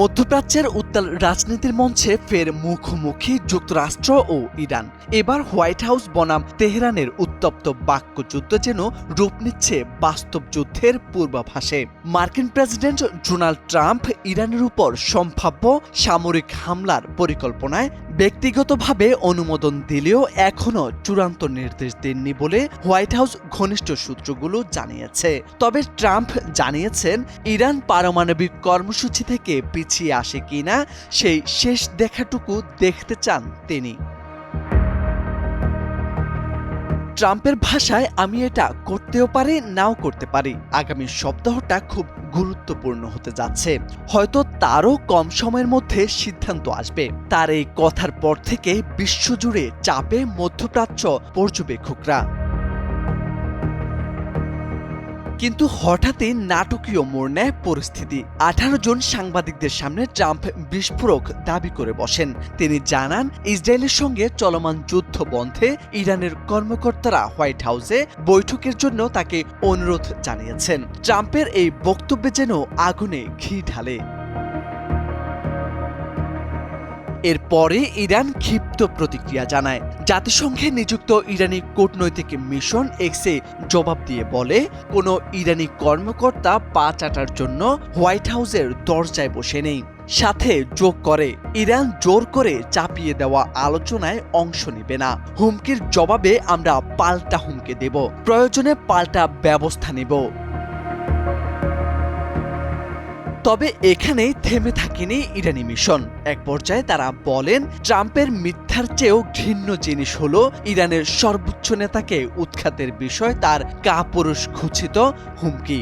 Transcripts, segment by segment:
মধ্যপ্রাচ্যের উত্তাল রাজনীতির মঞ্চে ফের মুখোমুখি যুক্তরাষ্ট্র ও ইরান। এবার হোয়াইট হাউস বনাম তেহরানের উত্তপ্ত বাক্যযুদ্ধ যেন রূপ নিচ্ছে বাস্তব যুদ্ধের পূর্বাভাসে। মার্কিন প্রেসিডেন্ট ডোনাল্ড ট্রাম্প ইরানের উপর সম্ভাব্য সামরিক হামলার পরিকল্পনায় ব্যক্তিগতভাবে অনুমোদন দিলেও এখনও চূড়ান্ত নির্দেশ দেননি বলে হোয়াইট হাউস ঘনিষ্ঠ সূত্রগুলো জানিয়েছে। তবে ট্রাম্প জানিয়েছেন, ইরান পারমাণবিক কর্মসূচি থেকে পিছিয়ে আসে কিনা, সেই শেষ দেখাটুকু দেখতে চান তিনি। ট্রাম্পের ভাষায় আমি এটা করতেও পারি, নাও করতে পারি। আগামী সপ্তাহটা খুব গুরুত্বপূর্ণ হতে যাচ্ছে। হয়তো তারও কম সময়ের মধ্যে সিদ্ধান্ত আসবে। তার এই কথার পর থেকে বিশ্বজুড়ে চাপে মধ্যপ্রাচ্য পর্যবেক্ষকরা। কিন্তু হঠাৎই নাটকীয় মোড় নেয় পরিস্থিতি। আঠারো জন সাংবাদিকদের সামনে ট্রাম্প বিস্ফোরক দাবি করে বসেন। তিনি জানান, ইসরায়েলের সঙ্গে চলমান যুদ্ধ বন্ধে ইরানের কর্মকর্তারা হোয়াইট হাউসে বৈঠকের জন্য তাকে অনুরোধ জানিয়েছেন। ট্রাম্পের এই বক্তব্যে যেন আগুনে ঘি ঢালে। এরপরে ইরান ক্ষিপ্ত প্রতিক্রিয়া জানায়। জাতিসংঘে নিযুক্ত ইরানি কূটনৈতিক মিশন এক্সে জবাব দিয়ে বলে, কোনো ইরানি কর্মকর্তা পা চাটার জন্য হোয়াইট হাউসের দরজায় বসে নেই। সাথে যোগ করে, ইরান জোর করে চাপিয়ে দেওয়া আলোচনায় অংশ নেবে না। হুমকির জবাবে আমরা পাল্টা হুমকি দেব। প্রয়োজনে পাল্টা ব্যবস্থা নেব। তবে এখানেই থেমে থাকেনি ইরানি মিশন। এক পর্যায়ে তারা বলেন, ট্রাম্পের মিথ্যার চেয়েও ঘৃণ্য জিনিস হল ইরানের সর্বোচ্চ নেতাকে উৎখাতের বিষয় তার কাপুরুষ ঘোষিত হুমকি।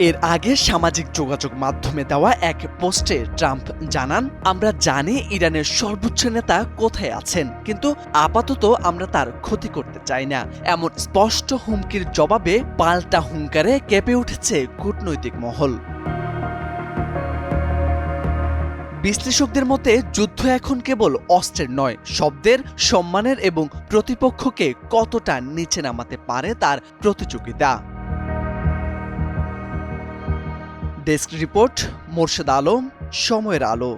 এর আগে সামাজিক যোগাযোগ মাধ্যমে দেওয়া এক পোস্টে ট্রাম্প জানান, আমরা জানি ইরানের সর্বোচ্চ নেতা কোথায় আছেন, কিন্তু আপাতত আমরা তার ক্ষতি করতে চাই না। এমন স্পষ্ট হুমকির জবাবে পাল্টা হুঙ্কারে কেঁপে উঠেছে কূটনৈতিক মহল। বিশ্লেষকদের মতে, যুদ্ধ এখন কেবল অস্ত্রের নয়, শব্দের, সম্মানের এবং প্রতিপক্ষকে কতটা নিচে নামাতে পারে তার প্রতিযোগিতা। ডেস্ক রিপোর্ট মোর্শেদ আলম সময়ের আলো।